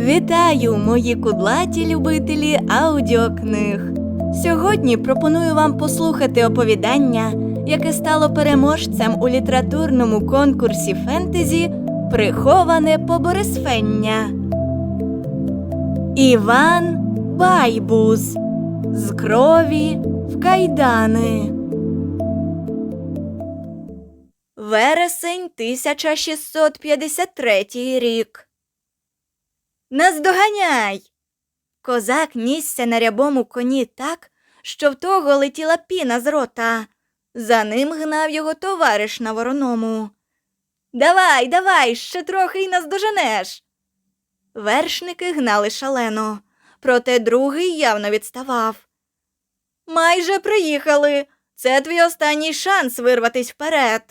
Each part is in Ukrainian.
Вітаю, мої кудлаті любителі аудіокниг. Сьогодні пропоную вам послухати оповідання, яке стало переможцем у літературному конкурсі фентезі Приховане поборисфення. Іван Байбус з крові в кайдани. Вересень 1653 рік. Наздоганяй. Козак нісся на рябому коні так, що в того летіла піна з рота. За ним гнав його товариш на вороному. Давай, давай, ще трохи й наздоженеш. Вершники гнали шалено, проте другий явно відставав. Майже приїхали. Це твій останній шанс вирватись вперед.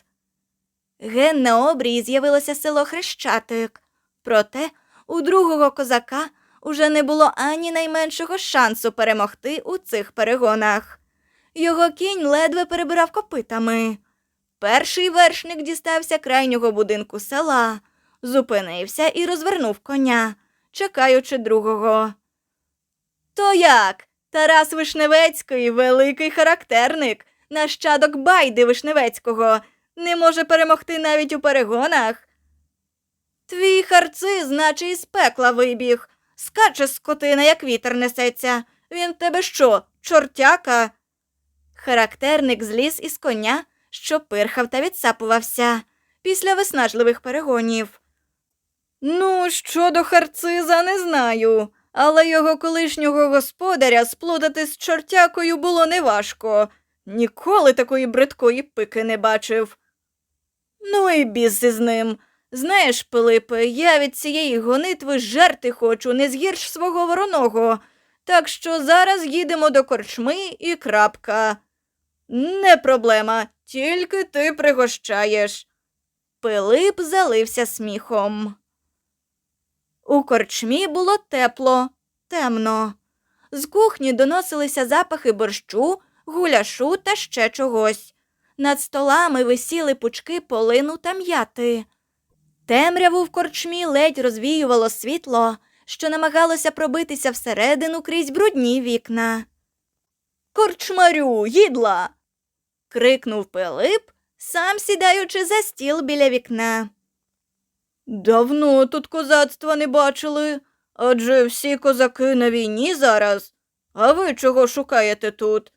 Ген на обрії з'явилося село Хрещатик. Проте у другого козака уже не було ані найменшого шансу перемогти у цих перегонах. Його кінь ледве перебирав копитами. Перший вершник дістався крайнього будинку села, зупинився і розвернув коня, чекаючи другого. То як? Тарас Вишневецький, великий характерник, нащадок байди Вишневецького, не може перемогти навіть у перегонах. Твій харциз, наче із пекла вибіг. Скаче скотина, як вітер несеться. Він тебе що, чортяка? Характерник зліз із коня, що пирхав та відсапувався після виснажливих перегонів. Ну, щодо харциза, не знаю, але його колишнього господаря сплутати з чортякою було неважко. Ніколи такої бридкої пики не бачив. Ну і біс із ним. Знаєш, Пилипе, я від цієї гонитви жерти хочу не згірш свого вороного, так що зараз їдемо до корчми і крапка. Не проблема, тільки ти пригощаєш. Пилип залився сміхом. У корчмі було тепло, темно. З кухні доносилися запахи борщу, гуляшу та ще чогось. Над столами висіли пучки полину та м'яти. Темряву в корчмі ледь розвіювало світло, що намагалося пробитися всередину крізь брудні вікна. Корчмарю, їдла. крикнув Пилип, сам сідаючи за стіл біля вікна. Давно тут козацтва не бачили, адже всі козаки на війні зараз. А ви чого шукаєте тут?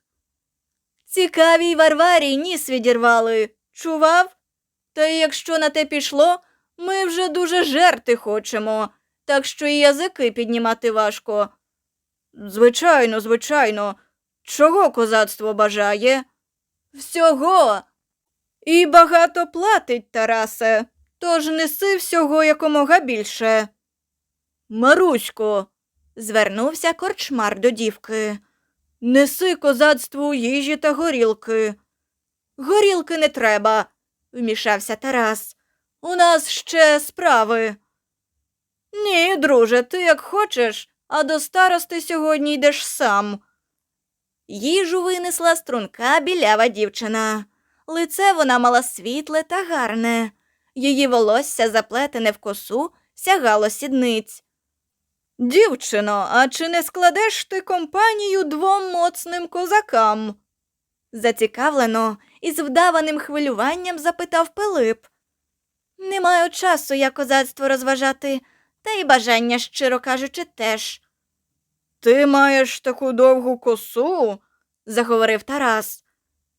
Цікавій Варварі ніс відірвали. Чував? Та якщо на те пішло, ми вже дуже жерти хочемо, так що і язики піднімати важко. Звичайно, звичайно. Чого козацтво бажає? Всього. І багато платить, Тарасе, тож неси всього якомога більше. Марусько, звернувся корчмар до дівки. Неси козацтву їжі та горілки. Горілки не треба, вмішався Тарас. У нас ще справи. Ні, друже, ти як хочеш, а до старости сьогодні йдеш сам. Їжу винесла струнка білява дівчина. Лице вона мала світле та гарне. Її волосся, заплетене в косу, сягало сідниць. Дівчино, а чи не складеш ти компанію двом моцним козакам? Зацікавлено і з вдаваним хвилюванням запитав Пилип. Не маю часу я козацтво розважати, та й бажання, щиро кажучи, теж. Ти маєш таку довгу косу, заговорив Тарас.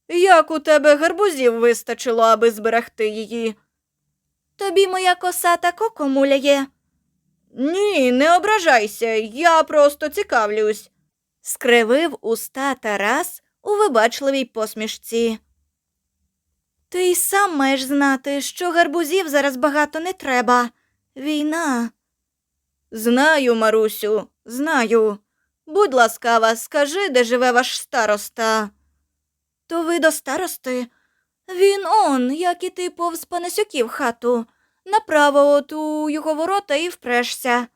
Як у тебе гарбузів вистачило, аби зберегти її? Тобі моя коса тако комуляє. Ні, не ображайся, я просто цікавлюсь, скривив уста Тарас у вибачливій посмішці. Ти й сам маєш знати, що гарбузів зараз багато не треба. Війна. Знаю, Марусю, знаю. Будь ласкава, скажи, де живе ваш староста. То ви до старости? Він он, як і ти повз панасюків хату. Направо от у його ворота і впрешся.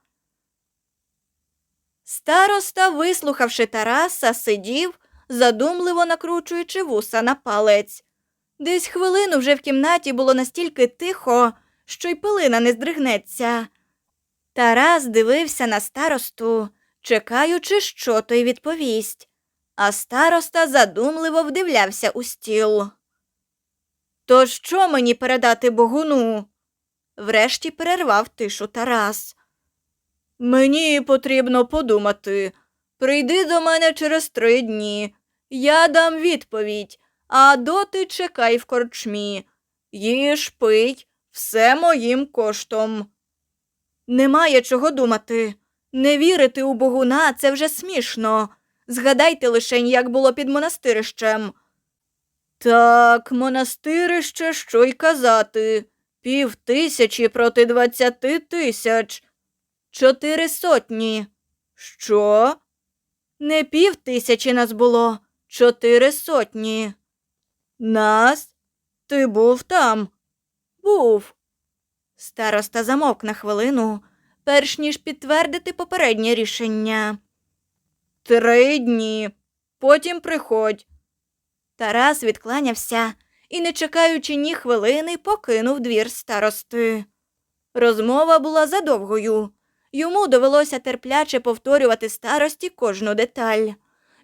Староста, вислухавши Тараса, сидів, задумливо накручуючи вуса на палець. Десь хвилину вже в кімнаті було настільки тихо, що й пилина не здригнеться. Тарас дивився на старосту, чекаючи, що той відповість, а староста задумливо вдивлявся у стіл. То що мені передати богуну? Врешті перервав тишу Тарас. Мені потрібно подумати. Прийди до мене через три дні. Я дам відповідь, а доти чекай в корчмі. Їж, пий, все моїм коштом. Немає чого думати. Не вірити у богуна це вже смішно. Згадайте лишень, як було під монастирищем. Так, монастирище, що й казати. Пів тисячі проти двадцяти тисяч. Чотири сотні. Що? Не пів тисячі нас було, чотири сотні. Нас? Ти був там? Був. Староста замовк на хвилину, перш ніж підтвердити попереднє рішення. Три дні. Потім приходь. Тарас відкланявся і, не чекаючи ні хвилини, покинув двір старости. Розмова була задовгою. Йому довелося терпляче повторювати старості кожну деталь,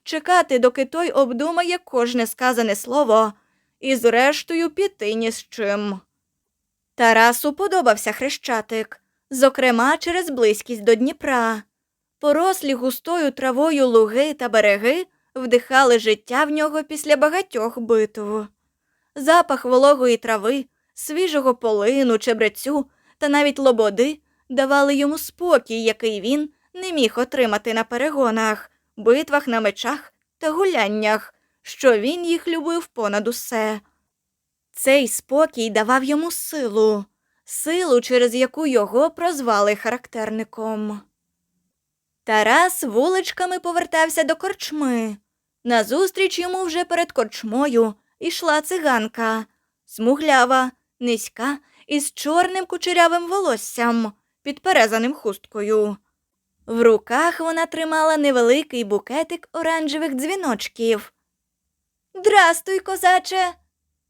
чекати, доки той обдумає кожне сказане слово, і зрештою піти ні з чим. Тарасу подобався хрещатик, зокрема через близькість до Дніпра. Порослі густою травою луги та береги вдихали життя в нього після багатьох битв. Запах вологої трави, свіжого полину, чебрецю та навіть лободи давали йому спокій, який він не міг отримати на перегонах, битвах на мечах та гуляннях, що він їх любив понад усе. Цей спокій давав йому силу, силу, через яку його прозвали характерником. Тарас вуличками повертався до корчми. Назустріч йому вже перед корчмою ішла циганка, смуглява, низька, із чорним кучерявим волоссям, підперезаним хусткою. В руках вона тримала невеликий букетик оранжевих дзвіночків. Здрастуй, козаче,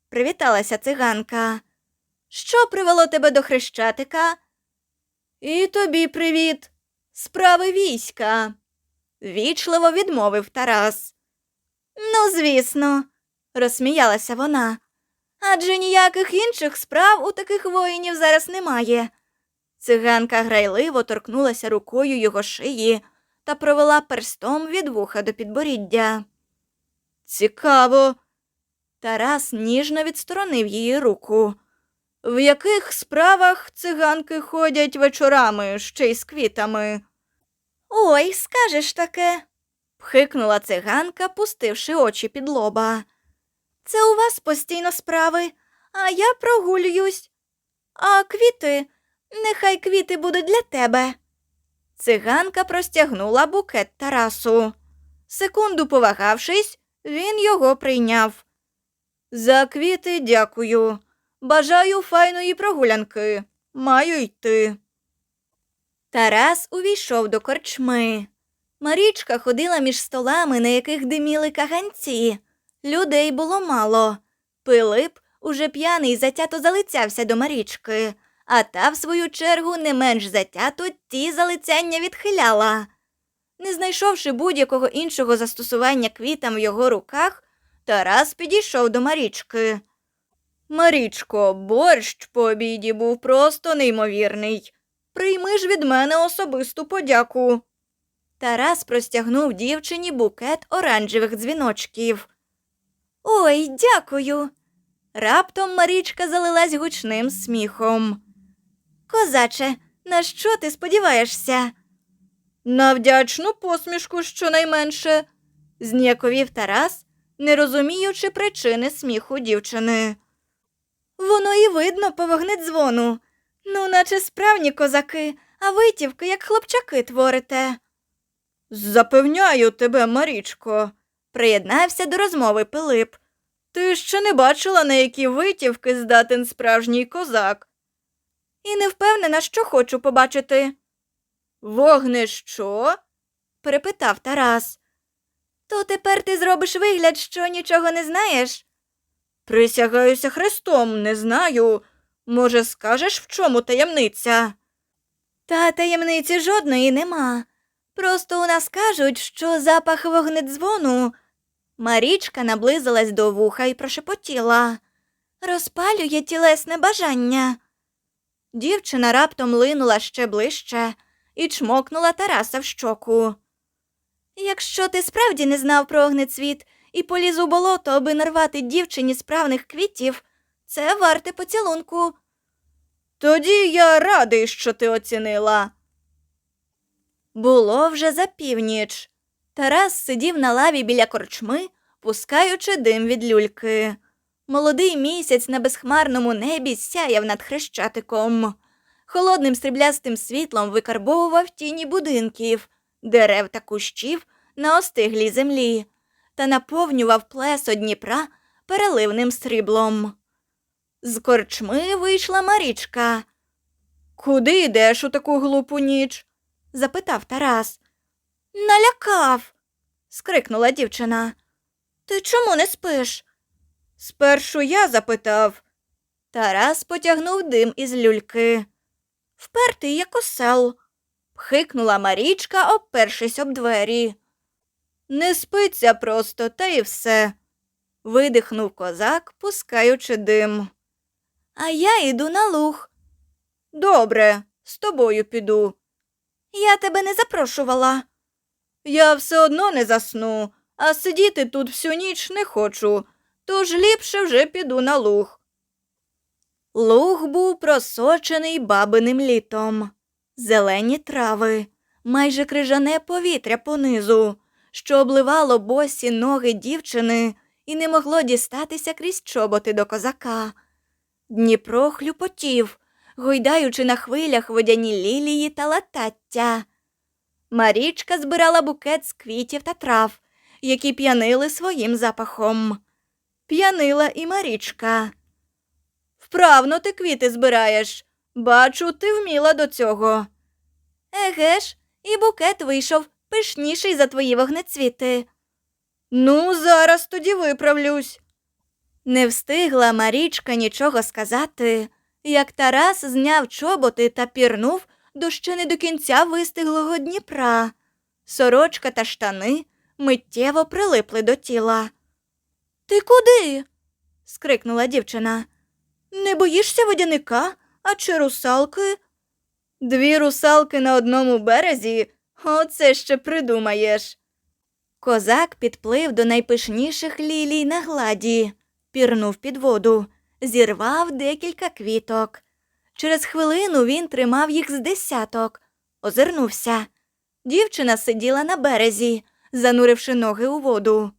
привіталася циганка. Що привело тебе до хрещатика? І тобі привіт, справи війська, вічливо відмовив Тарас. Ну, звісно, розсміялася вона. Адже ніяких інших справ у таких воїнів зараз немає. Циганка грайливо торкнулася рукою його шиї та провела перстом від вуха до підборіддя. Цікаво. Тарас ніжно відсторонив її руку. В яких справах циганки ходять вечорами ще й з квітами? Ой, скажеш таке, пхикнула циганка, пустивши очі під лоба. Це у вас постійно справи, а я прогулююсь. А квіти, нехай квіти будуть для тебе. Циганка простягнула букет Тарасу. Секунду повагавшись, він його прийняв. За квіти дякую. Бажаю файної прогулянки. Маю йти. Тарас увійшов до корчми. Марічка ходила між столами, на яких диміли каганці. Людей було мало. Пилип, уже п'яний, затято залицявся до Марічки, а та, в свою чергу, не менш затято ті залицяння відхиляла. Не знайшовши будь-якого іншого застосування квітам в його руках, Тарас підійшов до Марічки. Марічко, борщ по обіді був просто неймовірний. Прийми ж від мене особисту подяку. Тарас простягнув дівчині букет оранжевих дзвіночків. Ой, дякую. Раптом Марічка залилась гучним сміхом. Козаче, на що ти сподіваєшся? На вдячну посмішку щонайменше, зніяковів Тарас, не розуміючи причини сміху дівчини. Воно і видно по вогнедзвону. Ну, наче справні козаки, а витівки, як хлопчаки, творите. Запевняю тебе, Марічко, приєднався до розмови Пилип. Ти ще не бачила, на які витівки здатен справжній козак. І не впевнена, що хочу побачити. Вогне що? перепитав Тарас. То тепер ти зробиш вигляд, що нічого не знаєш? Присягаюся Христом, не знаю. Може, скажеш, в чому таємниця? Та таємниці жодної нема. Просто у нас кажуть, що запах вогнедзвону. Марічка наблизилась до вуха і прошепотіла. Розпалює тілесне бажання. Дівчина раптом линула ще ближче і чмокнула Тараса в щоку. Якщо ти справді не знав про огнецвіт і поліз у болото, аби нарвати дівчині справних квітів, це варте поцілунку. Тоді я радий, що ти оцінила. Було вже за північ. Тарас сидів на лаві біля корчми, пускаючи дим від люльки. Молодий місяць на безхмарному небі сяяв над хрещатиком. Холодним стріблястим світлом викарбовував тіні будинків, дерев та кущів на остиглій землі та наповнював плесо Дніпра переливним сріблом. З корчми вийшла Марічка. Куди йдеш у таку глупу ніч? запитав Тарас. Налякав. скрикнула дівчина. Ти чому не спиш? Спершу я запитав. Тарас потягнув дим із люльки. Впертий, як осел, пхикнула Марічка, обпершись об двері. Не спиться просто, та й все. видихнув козак, пускаючи дим. А я йду на луг. Добре, з тобою піду. Я тебе не запрошувала. Я все одно не засну, а сидіти тут всю ніч не хочу, тож ліпше вже піду на луг. Луг був просочений бабиним літом, зелені трави, майже крижане повітря понизу, що обливало босі ноги дівчини і не могло дістатися крізь чоботи до козака. Дніпро хлюпотів, гойдаючи на хвилях водяні лілії та латаття. Марічка збирала букет з квітів та трав, які п'янили своїм запахом. П'янила і Марічка. Вправно ти квіти збираєш. Бачу, ти вміла до цього. Еге ж, і букет вийшов пишніший за твої вогнецвіти. Ну, зараз тоді виправлюсь. Не встигла Марічка нічого сказати, як Тарас зняв чоботи та пірнув до ще не до кінця вистиглого Дніпра. Сорочка та штани миттєво прилипли до тіла. Ти куди? скрикнула дівчина. Не боїшся водяника, а чи русалки? Дві русалки на одному березі, оце ще придумаєш. Козак підплив до найпишніших лілій на гладі, пірнув під воду, зірвав декілька квіток. Через хвилину він тримав їх з десяток, озирнувся. Дівчина сиділа на березі, зануривши ноги у воду.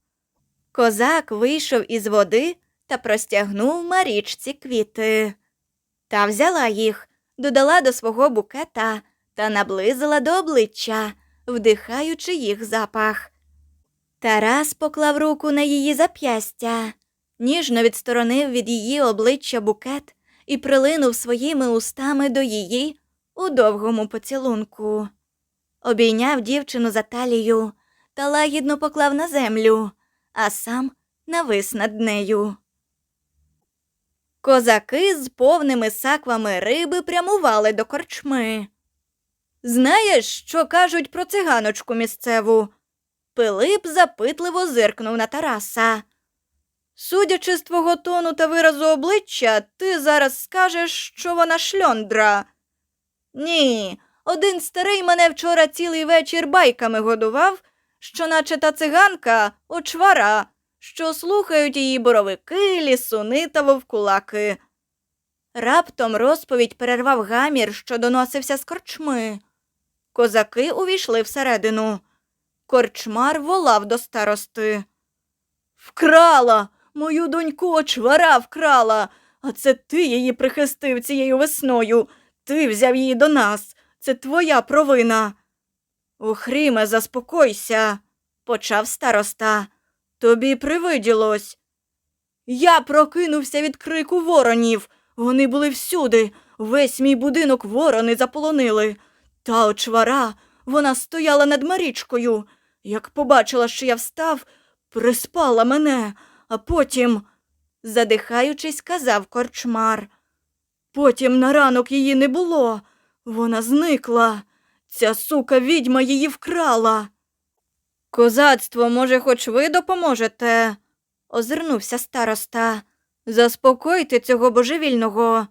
Козак вийшов із води та простягнув Марічці квіти. Та взяла їх, додала до свого букета та наблизила до обличчя, вдихаючи їх запах. Тарас поклав руку на її зап'ястя, ніжно відсторонив від її обличчя букет і прилинув своїми устами до її у довгому поцілунку. Обійняв дівчину за талію та лагідно поклав на землю, а сам навис над нею. Козаки з повними саквами риби прямували до корчми. Знаєш, що кажуть про циганочку місцеву? Пилип запитливо зиркнув на Тараса. Судячи з твого тону та виразу обличчя, ти зараз скажеш, що вона шльондра. Ні, один старий мене вчора цілий вечір байками годував, що наче та циганка очвара, що слухають її боровики, лісуни та вовкулаки. Раптом розповідь перервав гамір, що доносився з корчми. Козаки увійшли всередину. Корчмар волав до старости. Вкрала, мою доньку очвара вкрала, а це ти її прихистив цією весною. Ти взяв її до нас. Це твоя провина. Охріме, заспокойся, почав староста. Тобі привиділось. Я прокинувся від крику воронів. Вони були всюди. Весь мій будинок ворони заполонили. Та очвара, вона стояла над Марічкою. Як побачила, що я встав, приспала мене, а потім, задихаючись, казав корчмар. Потім на ранок її не було. Вона зникла. Ця сука відьма її вкрала. Козацтво, може, хоч ви допоможете? озирнувся староста. Заспокойте цього божевільного.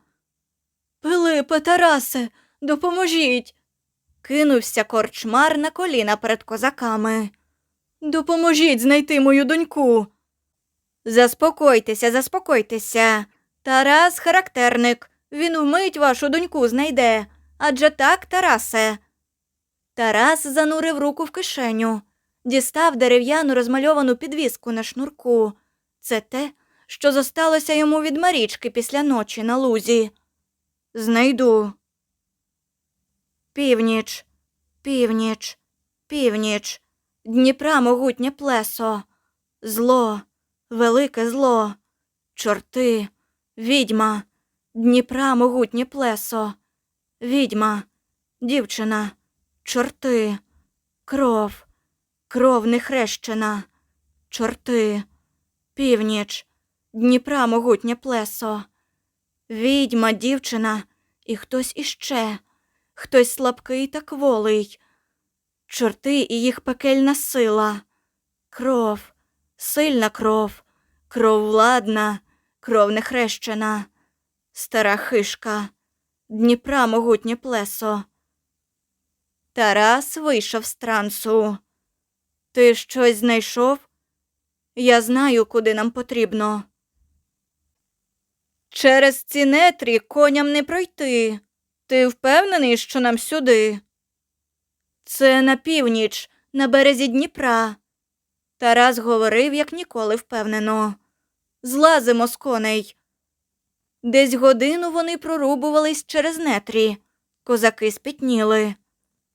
Пилипе, Тарасе, допоможіть. Кинувся корчмар на коліна перед козаками. Допоможіть знайти мою доньку. Заспокойтеся, заспокойтеся. Тарас характерник. Він вмить вашу доньку знайде. Адже так, Тарасе. Тарас занурив руку в кишеню, дістав дерев'яну розмальовану підвіску на шнурку. Це те, що зосталося йому від Марічки після ночі на лузі. Знайду. Північ, північ, північ, Дніпра могутнє плесо, зло, велике зло, чорти, відьма, Дніпра могутнє плесо, відьма, дівчина, чорти, кров, кров нехрещена, чорти, північ, Дніпра могутнє плесо, відьма, дівчина і хтось іще, хтось слабкий та кволий, чорти і їх пекельна сила, кров, сильна кров, кров владна, кров нехрещена, стара хишка, Дніпра могутнє плесо. Тарас вийшов з трансу. Ти щось знайшов? Я знаю, куди нам потрібно. Через ці нетрі коням не пройти. Ти впевнений, що нам сюди? Це на північ, на березі Дніпра. Тарас говорив, як ніколи впевнено. Злазимо з коней. Десь годину вони прорубувались через нетрі. Козаки спітніли.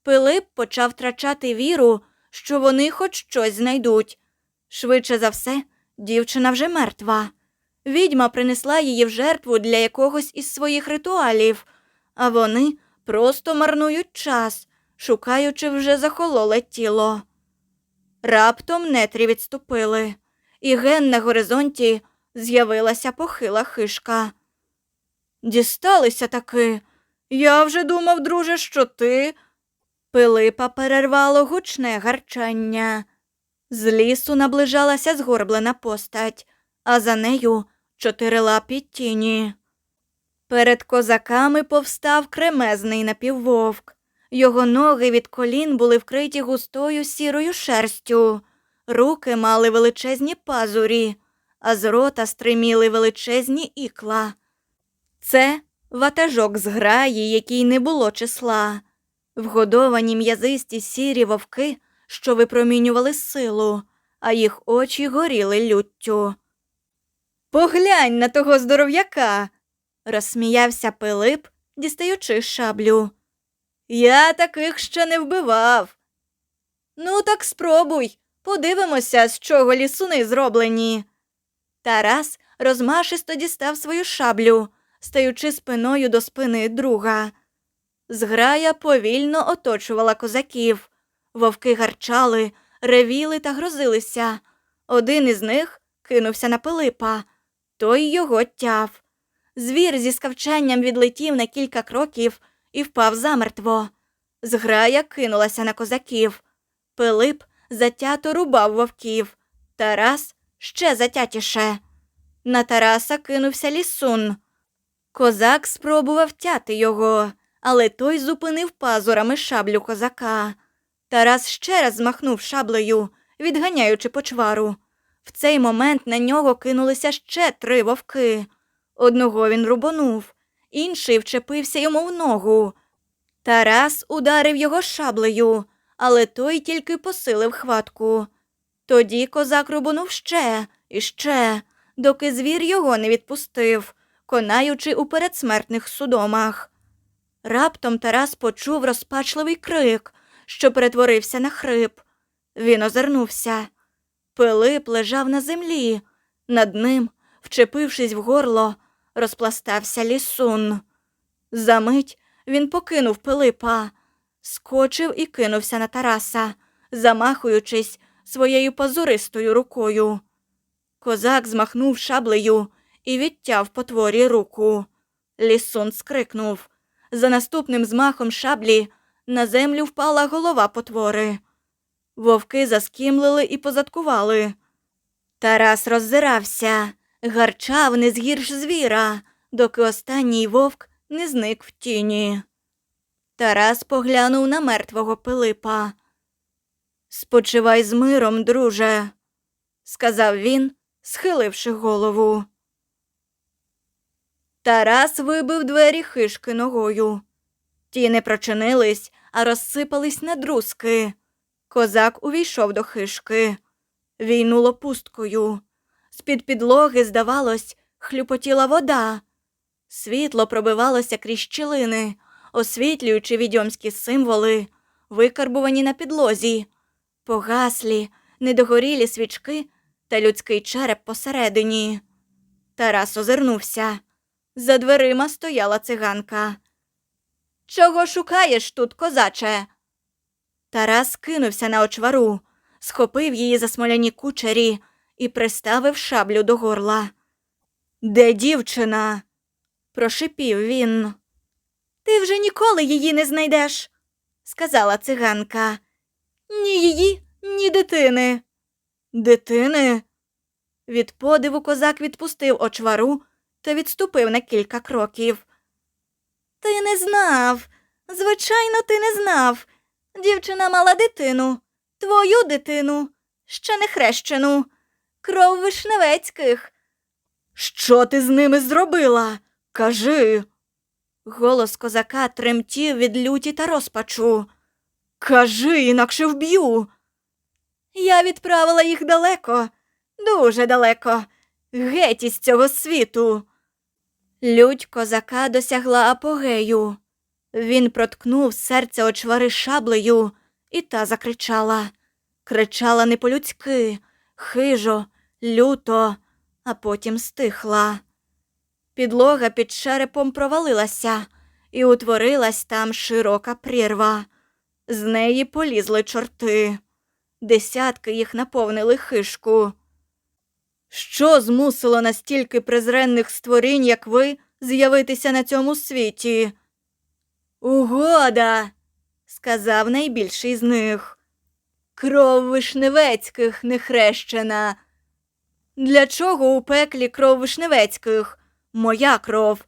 Пилип почав втрачати віру, що вони хоч щось знайдуть. Швидше за все, дівчина вже мертва. Відьма принесла її в жертву для якогось із своїх ритуалів, а вони просто марнують час, шукаючи вже захололе тіло. Раптом нетрі відступили, і ген на горизонті з'явилася похила хишка. Дісталися таки. Я вже думав, друже, що ти. Пилипа перервало гучне гарчання. З лісу наближалася згорблена постать, а за нею чотирилапі тіні. Перед козаками повстав кремезний напіввовк. Його ноги від колін були вкриті густою сірою шерстю, руки мали величезні пазурі, а з рота стриміли величезні ікла. Це ватажок з граї, якій не було числа, вгодовані м'язисті сірі вовки, що випромінювали силу, а їх очі горіли люттю. Поглянь на того здоров'яка, розсміявся Пилип, дістаючи шаблю. Я таких ще не вбивав. Ну, так спробуй, подивимося, з чого лісуни зроблені. Тарас розмашисто дістав свою шаблю, стаючи спиною до спини друга. Зграя повільно оточувала козаків. Вовки гарчали, ревіли та грозилися. Один із них кинувся на Пилипа, той його тяв. Звір зі скавчанням відлетів на кілька кроків і впав замертво. Зграя кинулася на козаків. Пилип затято рубав вовків. Тарас ще затятіше. На Тараса кинувся лісун. Козак спробував тяти його, але той зупинив пазурами шаблю козака. Тарас ще раз змахнув шаблею, відганяючи почвару. В цей момент на нього кинулися ще три вовки. Одного він рубанув, інший вчепився йому в ногу. Тарас ударив його шаблею, але той тільки посилив хватку. Тоді козак рубанув ще і ще, доки звір його не відпустив, конаючи у передсмертних судомах. Раптом Тарас почув розпачливий крик, що перетворився на хрип. Він озирнувся. Пилип лежав на землі. Над ним, вчепившись в горло, розпластався лісун. Замить він покинув Пилипа, скочив і кинувся на Тараса, замахуючись своєю пазуристою рукою. Козак змахнув шаблею і відтяв потворі руку. Лісун скрикнув. За наступним змахом шаблі на землю впала голова потвори. Вовки заскімлили і позадкували. Тарас роззирався, гарчав не згірш звіра, доки останній вовк не зник в тіні. Тарас поглянув на мертвого Пилипа. Спочивай з миром, друже, сказав він, схиливши голову. Тарас вибив двері хишки ногою. Ті не прочинились, а розсипались на друзки. Козак увійшов до хишки. Війнуло пусткою. З-під підлоги, здавалось, хлюпотіла вода. Світло пробивалося крізь щілини, освітлюючи відьомські символи, викарбувані на підлозі, погаслі, недогорілі свічки та людський череп посередині. Тарас озирнувся. За дверима стояла циганка. Чого шукаєш тут, козаче? Тарас кинувся на очвару, схопив її за смоляні кучері і приставив шаблю до горла. Де дівчина? прошипів він. Ти вже ніколи її не знайдеш, сказала циганка. Ні її, ні дитини. Дитини? Від подиву козак відпустив очвару та відступив на кілька кроків. Ти не знав. Звичайно, ти не знав. Дівчина мала дитину, твою дитину, ще не хрещену, кров вишневецьких. Що ти з ними зробила? Кажи. Голос козака тремтів від люті та розпачу. Кажи, інакше вб'ю. Я відправила їх далеко, дуже далеко, геть із цього світу. Лють козака досягла апогею. Він проткнув серце очвари шаблею, і та закричала. Кричала не по-людськи, хижо, люто, а потім стихла. Підлога під черепом провалилася, і утворилась там широка прірва. З неї полізли чорти. Десятки їх наповнили хишку. Що змусило настільки презренних створінь, як ви, з'явитися на цьому світі? Угода, сказав найбільший з них. Кров вишневецьких не хрещена. Для чого у пеклі кров вишневецьких? Моя кров.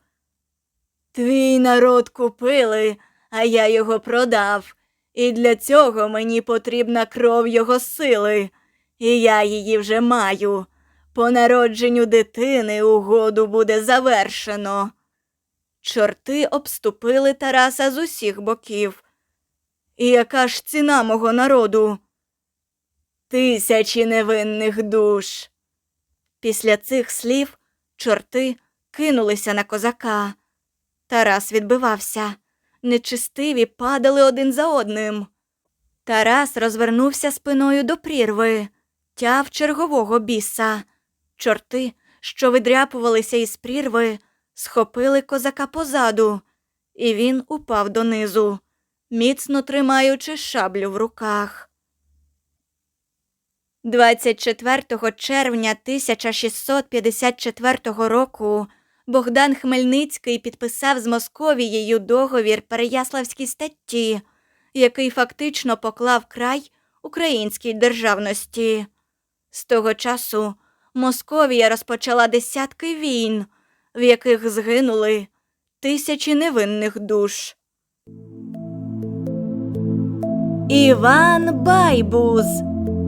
Твій народ купили, а я його продав. І для цього мені потрібна кров його сили, і я її вже маю. По народженню дитини угоду буде завершено. Чорти обступили Тараса з усіх боків. І яка ж ціна мого народу? Тисячі невинних душ. Після цих слів чорти кинулися на козака. Тарас відбивався. Нечистиві падали один за одним. Тарас розвернувся спиною до прірви, тяв чергового біса. Чорти, що видряпувалися із прірви, схопили козака позаду, і він упав донизу, міцно тримаючи шаблю в руках. 24 червня 1654 року Богдан Хмельницький підписав з Московією договір Переяславській статті, який фактично поклав край українській державності. З того часу Московія розпочала десятки війн, в яких згинули тисячі невинних душ. Іван Байбуз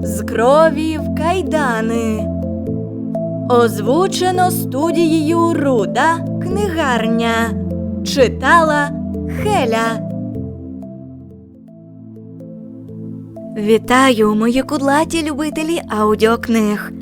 з крові в кайдани. Озвучено студією Руда книгарня. Читала Хеля. Вітаю, мої кудлаті любителі аудіокниг.